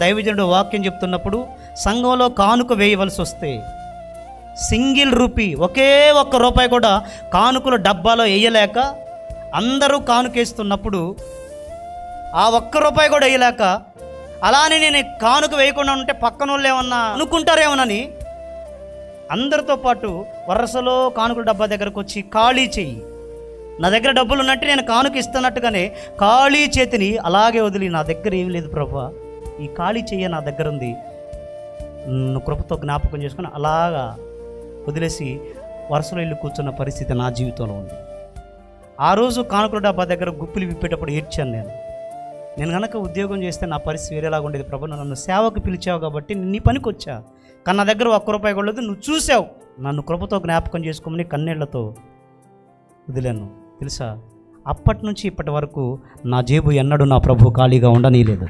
దైవజనుడు వాక్యం చెప్తున్నప్పుడు సంఘంలో కానుక వేయవలసి వస్తే సింగిల్ రూపీ ఒకే ఒక్క రూపాయి కూడా కానుకలు డబ్బాలో వేయలేక అందరూ కానుకేస్తున్నప్పుడు ఆ ఒక్క రూపాయి కూడా వేయలేక అలానే నేను కానుక వేయకుండా ఉంటే పక్కన వాళ్ళు ఏమన్నా అనుకుంటారేమోనని అందరితో పాటు వరసలో కానుకల డబ్బా దగ్గరకు వచ్చి ఖాళీ చెయ్యి నా దగ్గర డబ్బులు ఉన్నట్టు నేను కానుక ఇస్తున్నట్టుగానే ఖాళీ చేతిని అలాగే వదిలి నా దగ్గర ఏం లేదు ప్రభా. ఈ ఖాళీ చెయ్య నా దగ్గర ఉంది నన్ను కృపతో జ్ఞాపకం చేసుకుని అలాగా వదిలేసి వరుసలో వెళ్ళి కూర్చున్న పరిస్థితి నా జీవితంలో ఉంది. ఆ రోజు కానుకల డబ్బా దగ్గర గుప్పిలు విప్పేటప్పుడు ఏడ్చాను నేను. నేను కనుక ఉద్యోగం చేస్తే నా పరిస్థితి వేరేలాగా ఉండేది. ప్రభు నన్ను సేవకు పిలిచావు కాబట్టి నీ పనికి వచ్చా కానీ నా దగ్గర ఒక్క రూపాయి కూడా నువ్వు చూసావు. నన్ను కృపతో జ్ఞాపకం చేసుకోమని కన్నీళ్ళతో వదిలాను. తెలుసా? అప్పటి నుంచి ఇప్పటి వరకు నా జేబు ఎన్నడూ నా ప్రభు ఖాళీగా ఉండనీయలేదు.